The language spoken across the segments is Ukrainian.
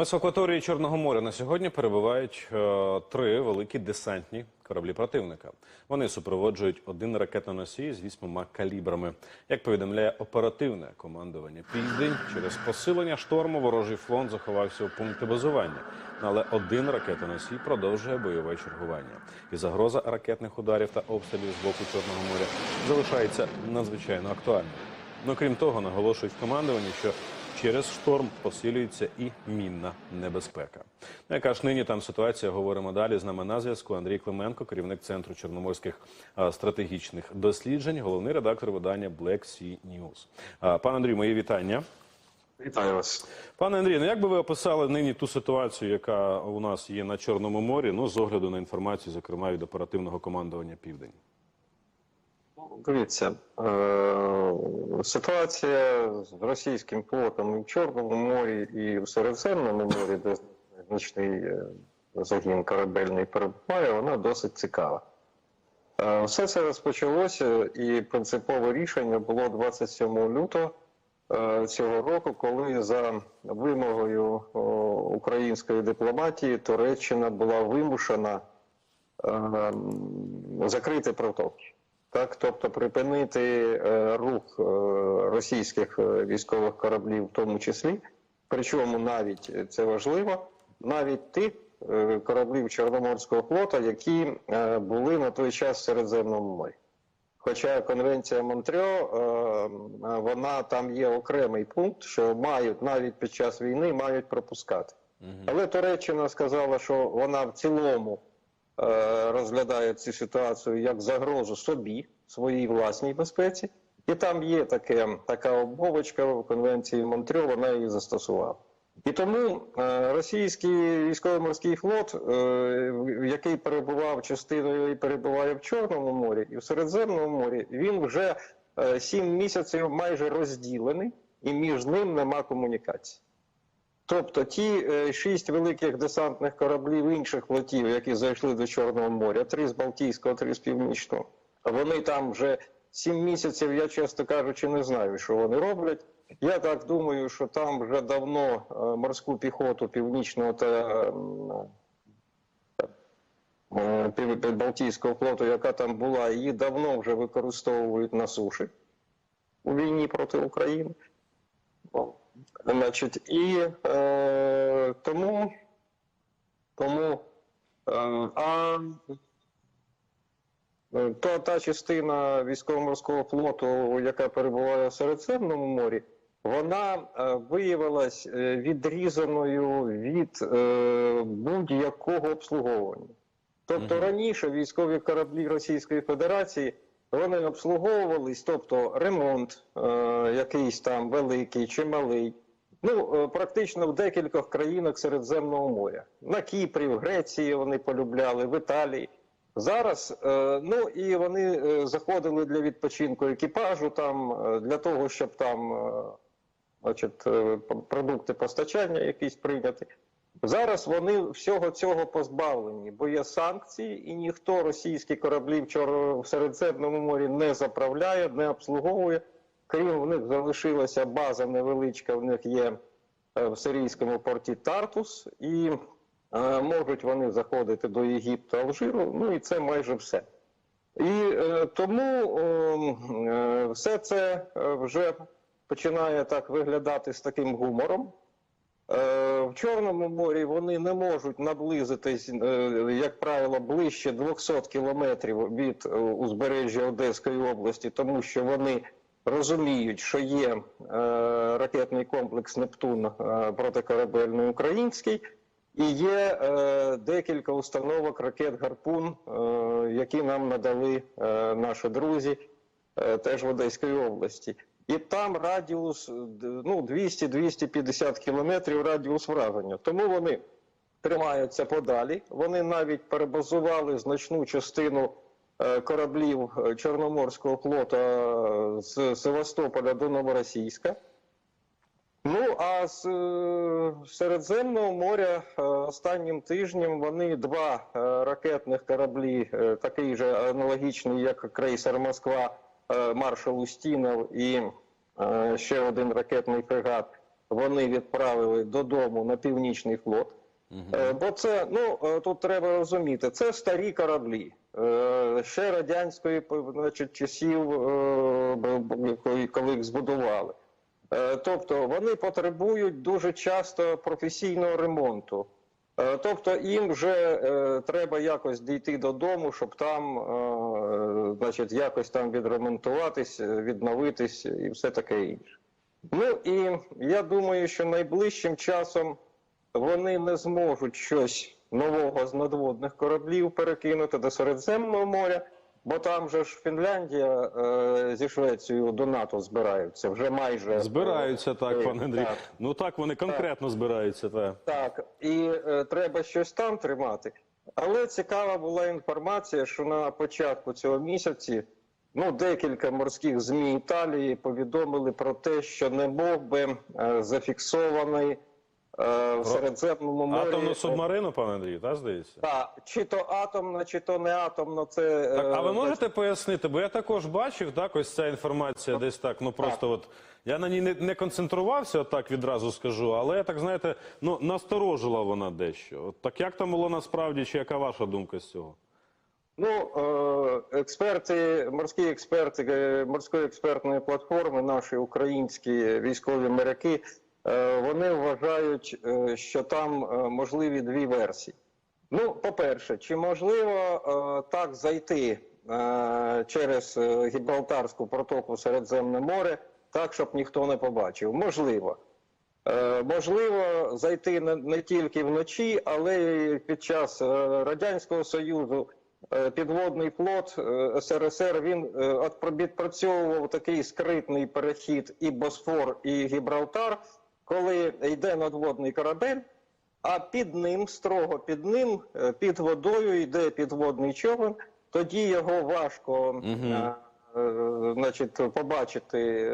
Ось в акваторії Чорного моря на сьогодні перебувають е, три великі десантні кораблі противника. Вони супроводжують один ракетоносій з вісьмома калібрами. Як повідомляє оперативне командування Південь, через посилення шторму ворожий флот заховався у пункти базування. Але один ракетоносій продовжує бойове чергування. І загроза ракетних ударів та обстрілів з боку Чорного моря залишається надзвичайно актуальною. Ну крім того, наголошують в командуванні, що через шторм посилюється і мінна небезпека. Ну, яка ж нині там ситуація? Говоримо далі. З нами на зв'язку Андрій Клименко, керівник центру чорноморських стратегічних досліджень, головний редактор видання Black Sea News. Пане Андрій, мої вітання. Вітаю вас. Пане Андрій, ну як би ви описали нині ту ситуацію, яка у нас є на Чорному морі, ну з огляду на інформацію, зокрема від оперативного командування Південь? Дивіться, е- ситуація з російським флотом в Чорному морі, і в Середземному морі, де значний е, загін корабельний перебуває, вона досить цікава. Е, Все це розпочалося, і принципове рішення було 27 лютого цього року, коли за вимогою української дипломатії Туреччина була вимушена е, закрити протоки. Так, тобто припинити е, рух е, російських е, військових кораблів, в тому числі, причому навіть це важливо, навіть тих е, кораблів Чорноморського флота, які е, були на той час в Середземному морі. Хоча конвенція Монтрьо, е, вона там є окремий пункт, що мають навіть під час війни мають пропускати. Але Туреччина сказала, що вона в цілому розглядає цю ситуацію як загрозу собі, своїй власній безпеці. І там є таке, така обмовочка в конвенції Монтрьо, вона її застосувала. І тому е, російський військово-морський флот, е, який перебував частиною і перебуває в Чорному морі і в Середземному морі, він вже е, сім місяців майже розділений, і між ним нема комунікації. Тобто ті е, шість великих десантних кораблів інших флотів, які зайшли до Чорного моря, три з Балтійського, три з Північного, вони там вже сім місяців, я чесно кажучи, не знаю, що вони роблять. Я так думаю, що там вже давно е, морську піхоту Північного та е, Балтійського флоту, яка там була, її давно вже використовують на суші у війні проти України. Значить, і е, тому, тому е, а е, то та частина військово-морського флоту, яка перебуває в Середземному морі, вона е, виявилась е, відрізаною від е, будь-якого обслуговування. Тобто раніше військові кораблі Російської Федерації вони обслуговувались, тобто ремонт е, якийсь там великий чи малий. Ну, е, практично в декількох країнах Середземного моря. На Кіпрі, в Греції вони полюбляли, в Італії. Зараз, е, ну і вони е, заходили для відпочинку екіпажу там, для того, щоб там значить, продукти постачання якісь прийняти. Зараз вони всього цього позбавлені, бо є санкції, і ніхто російські кораблі в, Середземному морі не заправляє, не обслуговує. Крім в них залишилася база невеличка, в них є е, в сирійському порті Тартус, і е, можуть вони заходити до Єгипту, Алжиру. Ну і це майже все. І е, тому е, все це е, вже починає так виглядати з таким гумором. Е, В Чорному морі вони не можуть наблизитись, е, як правило, ближче 200 кілометрів від е, узбережжя Одеської області, тому що вони розуміють, що є ракетний комплекс Нептун протикорабельний український, і є декілька установок ракет Гарпун, які нам надали наші друзі теж в Одеській області. І там радіус е, ну, 200-250 кілометрів радіус враження. Тому вони тримаються подалі. Вони навіть перебазували значну частину е, кораблів е, Чорноморського флоту е, з Севастополя до Новоросійська. Ну а з Середземного моря останнім тижнем вони два ракетних кораблі, такий же аналогічний, як крейсер Москва, маршал Устінов і е, ще один ракетний фрегат вони відправили додому на північний флот. Е, Бо це, ну е, тут треба розуміти, це старі кораблі. Е, Ще радянської значить, часів, е, коли- їх збудували. Е, Тобто вони потребують дуже часто професійного ремонту. Е, Тобто їм вже е, треба якось дійти додому, щоб там, е, значить, якось там відремонтуватись, е, відновитись і все таке інше. Ну і я думаю, що найближчим часом вони не зможуть щось нового з надводних кораблів перекинути до Середземного моря, бо там же ж Фінляндія е, зі Швецією до НАТО збираються вже майже Збираються так, Е, пане Андрій. так. Ну так, вони конкретно збираються. Так. Так, і е, треба щось там тримати. Але цікава була інформація, що на початку цього місяці ну, декілька морських ЗМІ Італії повідомили про те, що не був би е, зафіксований е, в Середземному морі. Атомну субмарину, пане Андрій, так здається? Так, чи то атомна, чи то не атомна, це Так, а ви е, можете пояснити? Бо я також бачив, так, ось ця інформація десь так, ну просто от. Я на ній не, не концентрувався, от так відразу скажу, але так знаєте, ну насторожила вона дещо. От так як там було насправді, чи яка ваша думка з цього? Ну, е, експерти, морські експерти е, морської експертної платформи, наші українські військові моряки, е, вони вважають, е, що там е, можливі дві версії. Ну, по-перше, чи можливо е, так зайти е, через е, Гібралтарську протоку Середземне море, так, щоб ніхто не побачив? Можливо. Е, Можливо, зайти не, тільки вночі, але й під час е, Радянського Союзу е, підводний флот е, СРСР він е, відпрацьовував такий скритний перехід і Босфор, і Гібралтар, коли йде надводний корабель, а під ним, строго під ним, е, під водою йде підводний човен, тоді його важко е, значить, побачити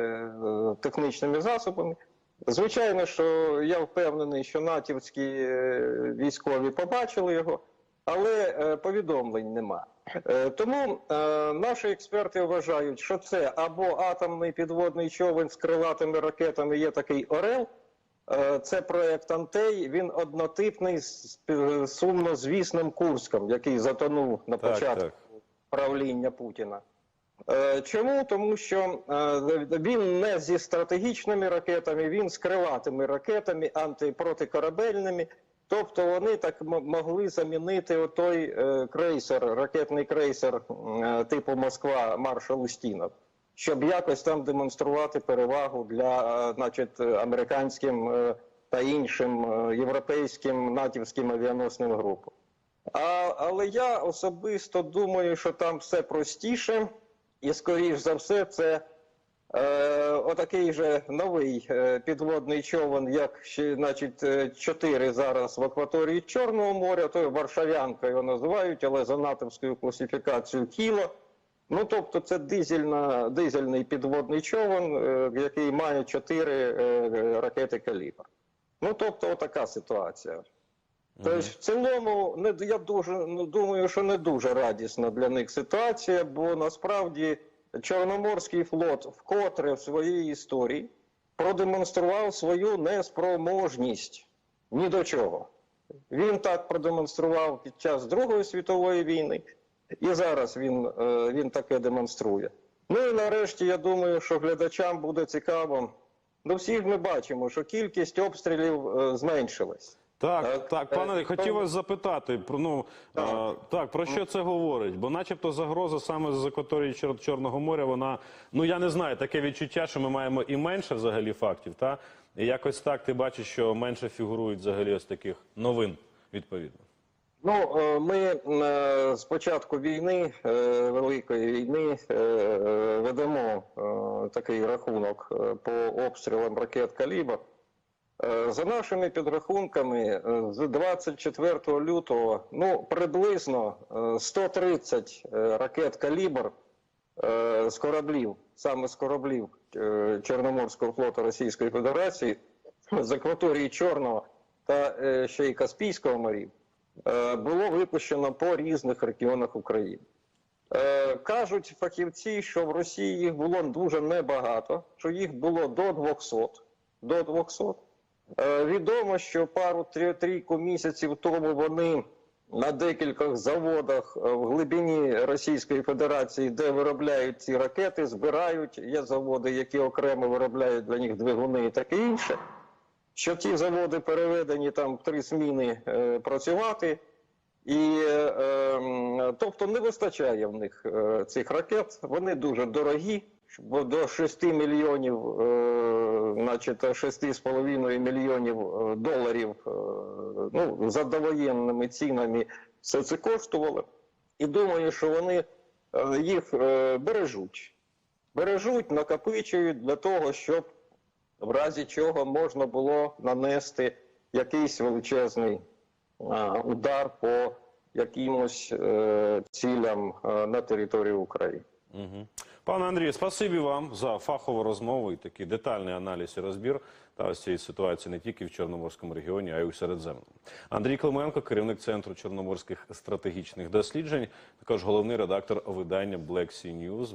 технічними засобами. Звичайно, що я впевнений, що натівські військові побачили його, але повідомлень нема. Тому наші експерти вважають, що це або атомний підводний човен з крилатими ракетами, є такий Орел. Е, Це проект Антей. Він однотипний з сумнозвісним Курском, який затонув на Так, початку так. правління Путіна. Е, Чому? Тому що е, він не зі стратегічними ракетами, він з крилатими ракетами, антипротикорабельними. Тобто вони так могли замінити отой крейсер, ракетний крейсер типу Москва Маршал Устінов, щоб якось там демонструвати перевагу для, е, значить, американським е, та іншим е, європейським натівським авіаносним групам. А, але я особисто думаю, що там все простіше, і скоріш за все, це е, отакий же новий підводний човен, як значить, чотири зараз в акваторії Чорного моря, то Варшавянка його називають, але за натовською класифікацією кіло. Ну, тобто, це дизельна, дизельний підводний човен, е, який має чотири е, ракети калібр. Ну, тобто, отака ситуація. Тобто, в цілому, не я дуже ну, думаю, що не дуже радісна для них ситуація, бо насправді Чорноморський флот вкотре в своїй історії продемонстрував свою неспроможність ні до чого. Він так продемонстрував під час Другої світової війни, і зараз він, е, він таке демонструє. Ну і нарешті, я думаю, що глядачам буде цікаво. Ну, всі ж ми бачимо, що кількість обстрілів е, зменшилась. Так, Так, так, е, пане, хотів вас запитати про ну Так. так. так про що це говорить? Бо, начебто, загроза саме з акваторії Чор- Чорного моря, вона ну я не знаю, таке відчуття, що ми маємо і менше взагалі фактів, та і якось так ти бачиш, що менше фігурують взагалі ось таких новин відповідно. Ну, е, ми е, з початку війни, е, великої війни, ведемо такий рахунок по обстрілам ракет «Калібр». За нашими підрахунками, з 24 лютого, ну, приблизно е, 130 е, ракет «Калібр» з кораблів, саме з кораблів Чорноморського флоту Російської Федерації, з акваторії Чорного та ще й Каспійського морів, було випущено по різних регіонах України. Е, Кажуть фахівці, що в Росії їх було дуже небагато, що їх було до 200. до 200. Е, Відомо, що пару трійку місяців тому вони на декількох заводах е, в глибині Російської Федерації, де виробляють ці ракети, збирають. Є заводи, які окремо виробляють для них двигуни і таке інше. Що ті заводи переведені там три зміни е, працювати. І е, ем, тобто не вистачає в них е, цих ракет. Вони дуже дорогі, бо до 6 мільйонів, е, значить 6,5 мільйонів е, доларів е, ну, за довоєнними цінами все це коштувало. І думаю, що вони е, їх е, бережуть. Бережуть, накопичують для того, щоб в разі чого можна було нанести якийсь величезний а, удар по якимось е, цілям е, на території України. Угу. Пане Андрію, спасибі вам за фахову розмову і такий детальний аналіз і розбір та ось цієї ситуації не тільки в Чорноморському регіоні, а й у Середземному. Андрій Клименко, керівник центру чорноморських стратегічних досліджень, також головний редактор видання Black Sea News.